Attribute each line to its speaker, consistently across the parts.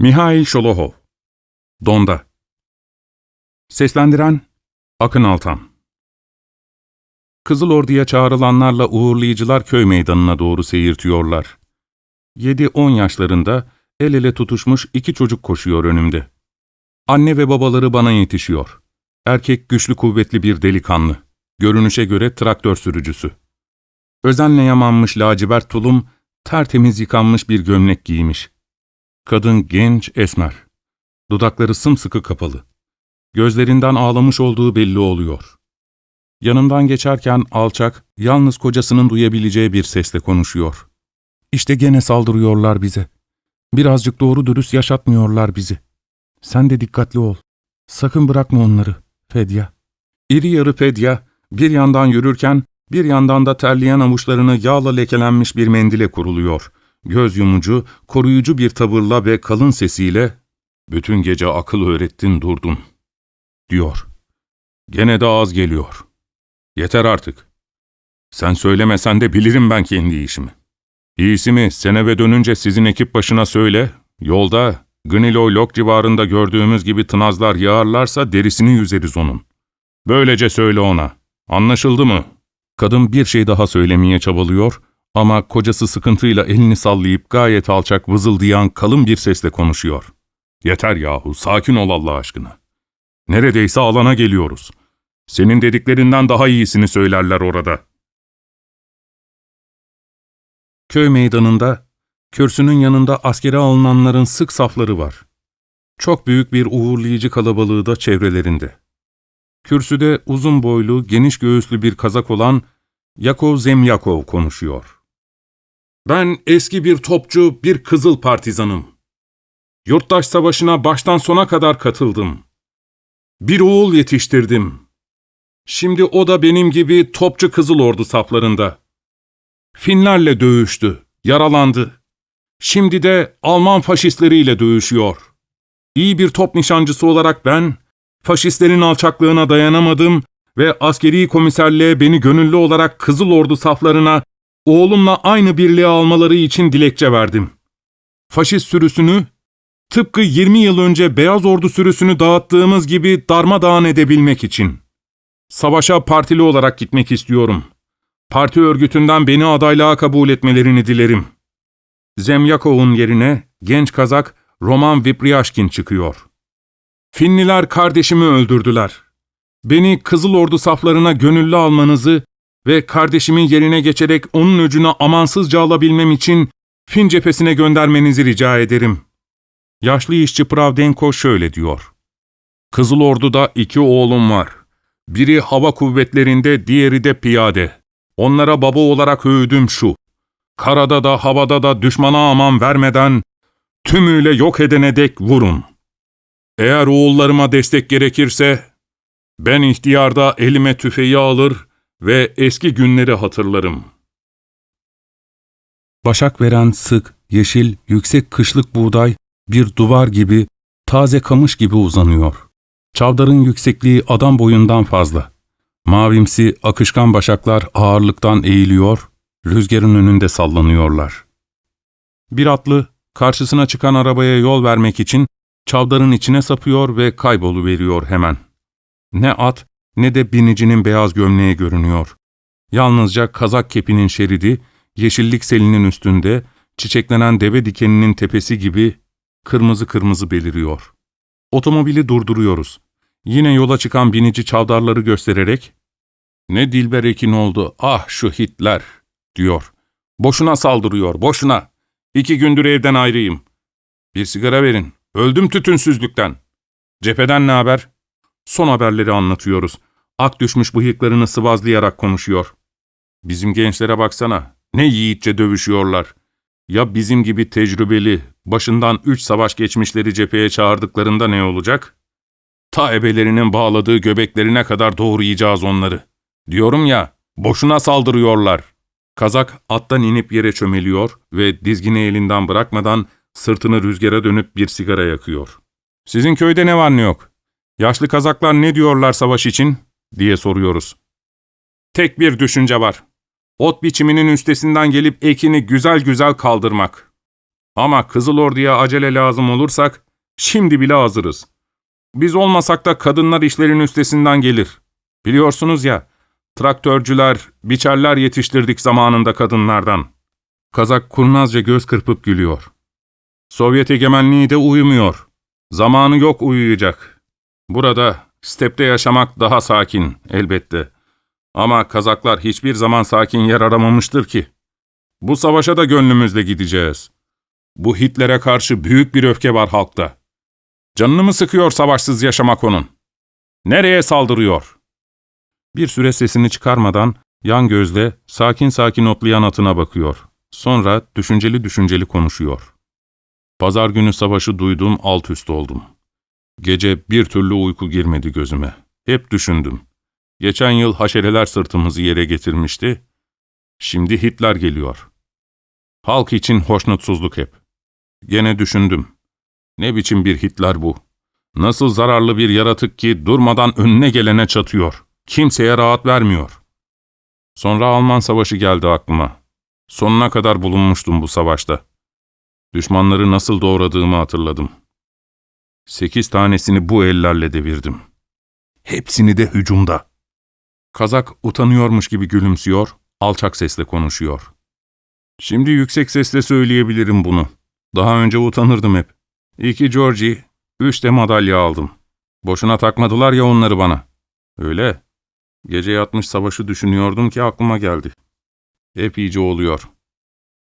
Speaker 1: Mihail Şolohov Donda Seslendiren Akın Altan Kızıl Ordu'ya çağrılanlarla uğurlayıcılar köy meydanına doğru seyirtiyorlar. 7-10 yaşlarında el ele tutuşmuş iki çocuk koşuyor önümde. Anne ve babaları bana yetişiyor. Erkek güçlü kuvvetli bir delikanlı. Görünüşe göre traktör sürücüsü. Özenle yamanmış lacivert tulum, tertemiz yıkanmış bir gömlek giymiş. Kadın genç, esmer. Dudakları sımsıkı kapalı. Gözlerinden ağlamış olduğu belli oluyor. Yanımdan geçerken alçak, yalnız kocasının duyabileceği bir sesle konuşuyor. İşte gene saldırıyorlar bize. Birazcık doğru dürüst yaşatmıyorlar bizi. Sen de dikkatli ol. Sakın bırakma onları, Fedya. İri yarı Fedya, bir yandan yürürken, bir yandan da terleyen avuçlarını yağla lekelenmiş bir mendile kuruluyor. Göz yumucu, koruyucu bir tavırla ve kalın sesiyle, ''Bütün gece akıl öğrettin durdun.'' diyor. ''Gene de az geliyor. Yeter artık. Sen söylemesen de bilirim ben kendi işimi. İyisi mi sen eve dönünce sizin ekip başına söyle, yolda Gniloy Lok civarında gördüğümüz gibi tınazlar yağarlarsa derisini yüzeriz onun. Böylece söyle ona. Anlaşıldı mı?'' Kadın bir şey daha söylemeye çabalıyor ama kocası sıkıntıyla elini sallayıp gayet alçak vızıldayan kalın bir sesle konuşuyor. ''Yeter yahu, sakin ol Allah aşkına. Neredeyse alana geliyoruz. Senin dediklerinden daha iyisini söylerler orada.'' Köy meydanında, kürsünün yanında askere alınanların sık safları var. Çok büyük bir uğurlayıcı kalabalığı da çevrelerinde. Kürsüde uzun boylu, geniş göğüslü bir kazak olan Yakov Zemyakov konuşuyor. Ben eski bir topçu, bir kızıl partizanım. Yurttaş savaşına baştan sona kadar katıldım. Bir oğul yetiştirdim. Şimdi o da benim gibi topçu kızıl ordu saflarında. Finlerle dövüştü, yaralandı. Şimdi de Alman faşistleriyle dövüşüyor. İyi bir top nişancısı olarak ben, faşistlerin alçaklığına dayanamadım ve askeri komiserliğe beni gönüllü olarak Kızıl Ordu saflarına oğlumla aynı birliğe almaları için dilekçe verdim. Faşist sürüsünü, tıpkı 20 yıl önce Beyaz Ordu sürüsünü dağıttığımız gibi darmadağın edebilmek için. Savaşa partili olarak gitmek istiyorum. Parti örgütünden beni adaylığa kabul etmelerini dilerim. Zemyakov'un yerine genç kazak Roman Vipriashkin çıkıyor. Finliler kardeşimi öldürdüler. Beni Kızıl Ordu saflarına gönüllü almanızı ve kardeşimin yerine geçerek onun öcünü amansızca alabilmem için Fin cephesine göndermenizi rica ederim. Yaşlı işçi Pravdenko şöyle diyor. Kızıl Ordu'da iki oğlum var. Biri hava kuvvetlerinde, diğeri de piyade. Onlara baba olarak öğüdüm şu. Karada da havada da düşmana aman vermeden tümüyle yok edene dek vurun. Eğer oğullarıma destek gerekirse ben ihtiyarda elime tüfeği alır ve eski günleri hatırlarım. Başak veren sık, yeşil, yüksek kışlık buğday bir duvar gibi, taze kamış gibi uzanıyor. Çavdarın yüksekliği adam boyundan fazla. Mavimsi, akışkan başaklar ağırlıktan eğiliyor, rüzgarın önünde sallanıyorlar. Bir atlı, karşısına çıkan arabaya yol vermek için çavdarın içine sapıyor ve kayboluveriyor hemen. Ne at ne de binicinin beyaz gömleği görünüyor. Yalnızca kazak kepinin şeridi, yeşillik selinin üstünde, çiçeklenen deve dikeninin tepesi gibi kırmızı kırmızı beliriyor. Otomobili durduruyoruz. Yine yola çıkan binici çavdarları göstererek, ''Ne Dilber Ekin oldu, ah şu Hitler!'' diyor. ''Boşuna saldırıyor, boşuna. İki gündür evden ayrıyım. Bir sigara verin, öldüm tütünsüzlükten. Cepheden ne haber?'' Son haberleri anlatıyoruz. Ak düşmüş bıyıklarını sıvazlayarak konuşuyor. Bizim gençlere baksana, ne yiğitçe dövüşüyorlar. Ya bizim gibi tecrübeli, başından üç savaş geçmişleri cepheye çağırdıklarında ne olacak? Ta ebelerinin bağladığı göbeklerine kadar doğrayacağız onları. Diyorum ya, boşuna saldırıyorlar. Kazak attan inip yere çömeliyor ve dizgini elinden bırakmadan sırtını rüzgara dönüp bir sigara yakıyor. Sizin köyde ne var ne yok? Yaşlı kazaklar ne diyorlar savaş için? Diye soruyoruz. Tek bir düşünce var. Ot biçiminin üstesinden gelip ekini güzel güzel kaldırmak. Ama Kızıl Ordu'ya acele lazım olursak, şimdi bile hazırız. Biz olmasak da kadınlar işlerin üstesinden gelir. Biliyorsunuz ya, traktörcüler, biçerler yetiştirdik zamanında kadınlardan. Kazak kurnazca göz kırpıp gülüyor. Sovyet egemenliği de uyumuyor. Zamanı yok uyuyacak. Burada, stepte yaşamak daha sakin elbette. Ama Kazaklar hiçbir zaman sakin yer aramamıştır ki. Bu savaşa da gönlümüzle gideceğiz. Bu Hitler'e karşı büyük bir öfke var halkta. Canını mı sıkıyor savaşsız yaşamak onun? Nereye saldırıyor? Bir süre sesini çıkarmadan yan gözle sakin sakin otlayan atına bakıyor. Sonra düşünceli düşünceli konuşuyor. Pazar günü savaşı duydum, alt üst oldum. Gece bir türlü uyku girmedi gözüme. Hep düşündüm. Geçen yıl haşereler sırtımızı yere getirmişti. Şimdi Hitler geliyor. Halk için hoşnutsuzluk hep. Gene düşündüm. Ne biçim bir Hitler bu? Nasıl zararlı bir yaratık ki durmadan önüne gelene çatıyor. Kimseye rahat vermiyor. Sonra Alman Savaşı geldi aklıma. Sonuna kadar bulunmuştum bu savaşta. Düşmanları nasıl doğradığımı hatırladım. Sekiz tanesini bu ellerle devirdim. Hepsini de hücumda. Kazak utanıyormuş gibi gülümsüyor, alçak sesle konuşuyor. Şimdi yüksek sesle söyleyebilirim bunu. Daha önce utanırdım hep. İki Georgie, üç de madalya aldım. Boşuna takmadılar ya onları bana. Öyle. Gece yatmış savaşı düşünüyordum ki aklıma geldi. Hep iyice oluyor.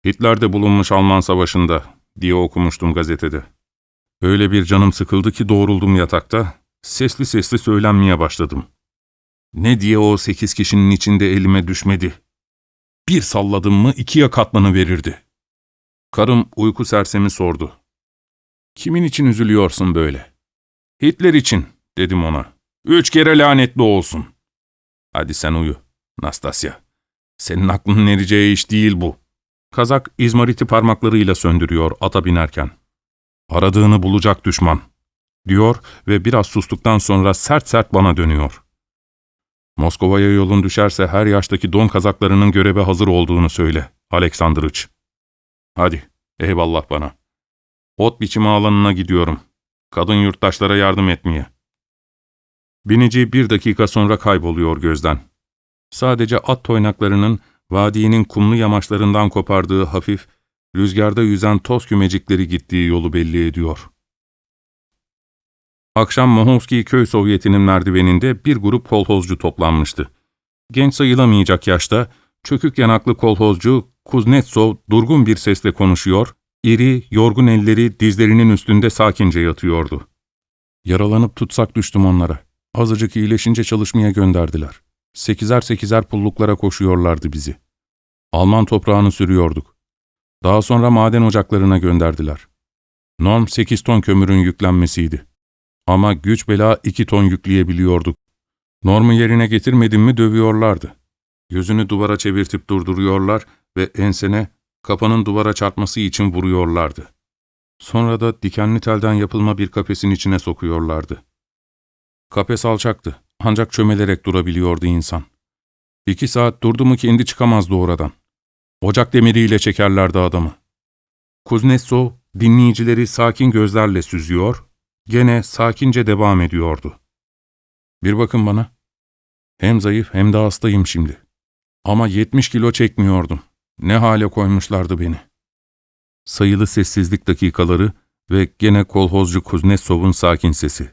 Speaker 1: Hitler de bulunmuş Alman savaşında diye okumuştum gazetede. Öyle bir canım sıkıldı ki doğruldum yatakta, sesli sesli söylenmeye başladım. Ne diye o sekiz kişinin içinde elime düşmedi. Bir salladım mı ikiye katmanı verirdi. Karım uyku sersemi sordu. Kimin için üzülüyorsun böyle? Hitler için, dedim ona. Üç kere lanetli olsun. Hadi sen uyu, Nastasya. Senin aklının ereceği iş değil bu. Kazak izmariti parmaklarıyla söndürüyor ata binerken. Aradığını bulacak düşman, diyor ve biraz sustuktan sonra sert sert bana dönüyor. Moskova'ya yolun düşerse her yaştaki don kazaklarının göreve hazır olduğunu söyle, Aleksandrıç. Hadi, eyvallah bana. Ot biçimi alanına gidiyorum. Kadın yurttaşlara yardım etmeye. Binici bir dakika sonra kayboluyor gözden. Sadece at toynaklarının vadinin kumlu yamaçlarından kopardığı hafif, rüzgarda yüzen toz kümecikleri gittiği yolu belli ediyor. Akşam Mohovski köy sovyetinin merdiveninde bir grup kolhozcu toplanmıştı. Genç sayılamayacak yaşta, çökük yanaklı kolhozcu Kuznetsov durgun bir sesle konuşuyor, iri, yorgun elleri dizlerinin üstünde sakince yatıyordu. Yaralanıp tutsak düştüm onlara. Azıcık iyileşince çalışmaya gönderdiler. Sekizer sekizer pulluklara koşuyorlardı bizi. Alman toprağını sürüyorduk. Daha sonra maden ocaklarına gönderdiler. Norm 8 ton kömürün yüklenmesiydi. Ama güç bela 2 ton yükleyebiliyorduk. Normu yerine getirmedim mi dövüyorlardı. Gözünü duvara çevirtip durduruyorlar ve ensene kafanın duvara çarpması için vuruyorlardı. Sonra da dikenli telden yapılma bir kafesin içine sokuyorlardı. Kafes alçaktı ancak çömelerek durabiliyordu insan. İki saat durdu mu kendi çıkamazdı oradan. Ocak demiriyle çekerlerdi adamı. Kuznetsov dinleyicileri sakin gözlerle süzüyor, gene sakince devam ediyordu. Bir bakın bana. Hem zayıf hem de hastayım şimdi. Ama 70 kilo çekmiyordum. Ne hale koymuşlardı beni. Sayılı sessizlik dakikaları ve gene kolhozcu Kuznetsov'un sakin sesi.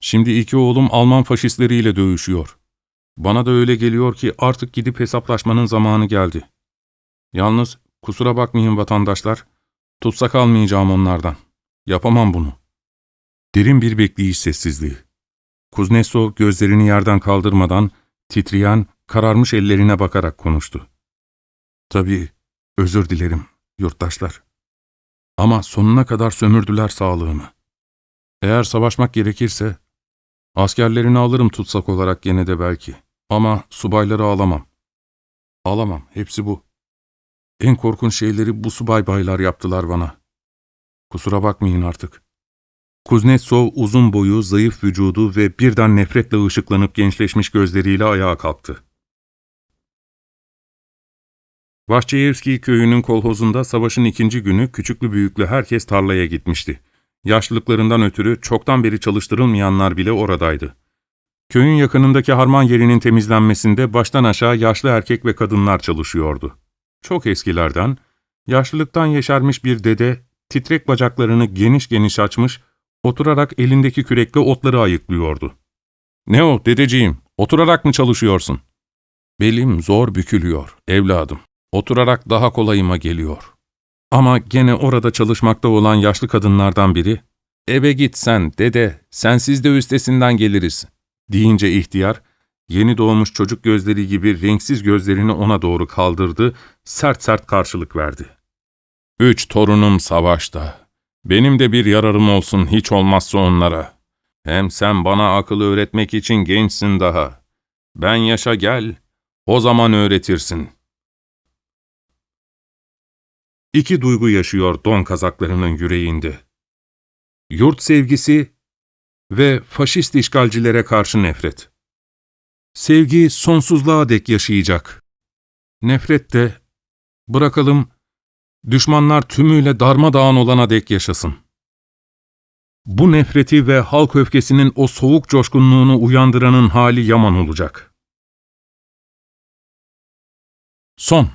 Speaker 1: Şimdi iki oğlum Alman faşistleriyle dövüşüyor. Bana da öyle geliyor ki artık gidip hesaplaşmanın zamanı geldi. Yalnız kusura bakmayın vatandaşlar, tutsak almayacağım onlardan. Yapamam bunu. Derin bir bekleyiş sessizliği. Kuznetsov gözlerini yerden kaldırmadan, titreyen, kararmış ellerine bakarak konuştu. Tabii, özür dilerim, yurttaşlar. Ama sonuna kadar sömürdüler sağlığımı. Eğer savaşmak gerekirse, askerlerini alırım tutsak olarak gene de belki. Ama subayları alamam. Alamam, hepsi bu. En korkunç şeyleri bu subay baylar yaptılar bana. Kusura bakmayın artık. Kuznetsov uzun boyu, zayıf vücudu ve birden nefretle ışıklanıp gençleşmiş gözleriyle ayağa kalktı. Vahçeyevski köyünün kolhozunda savaşın ikinci günü küçüklü büyüklü herkes tarlaya gitmişti. Yaşlılıklarından ötürü çoktan beri çalıştırılmayanlar bile oradaydı. Köyün yakınındaki harman yerinin temizlenmesinde baştan aşağı yaşlı erkek ve kadınlar çalışıyordu. Çok eskilerden, yaşlılıktan yeşermiş bir dede, titrek bacaklarını geniş geniş açmış, oturarak elindeki kürekle otları ayıklıyordu. ''Ne o dedeciğim, oturarak mı çalışıyorsun?'' ''Belim zor bükülüyor, evladım. Oturarak daha kolayıma geliyor.'' Ama gene orada çalışmakta olan yaşlı kadınlardan biri, ''Eve git sen, dede, sensiz de üstesinden geliriz.'' deyince ihtiyar, yeni doğmuş çocuk gözleri gibi renksiz gözlerini ona doğru kaldırdı, sert sert karşılık verdi. ''Üç torunum savaşta. Benim de bir yararım olsun hiç olmazsa onlara. Hem sen bana akıl öğretmek için gençsin daha. Ben yaşa gel, o zaman öğretirsin.'' İki duygu yaşıyor don kazaklarının yüreğinde. Yurt sevgisi ve faşist işgalcilere karşı nefret. Sevgi sonsuzluğa dek yaşayacak. Nefret de, bırakalım, düşmanlar tümüyle darmadağın olana dek yaşasın. Bu nefreti ve halk öfkesinin o soğuk coşkunluğunu uyandıranın hali yaman olacak. Son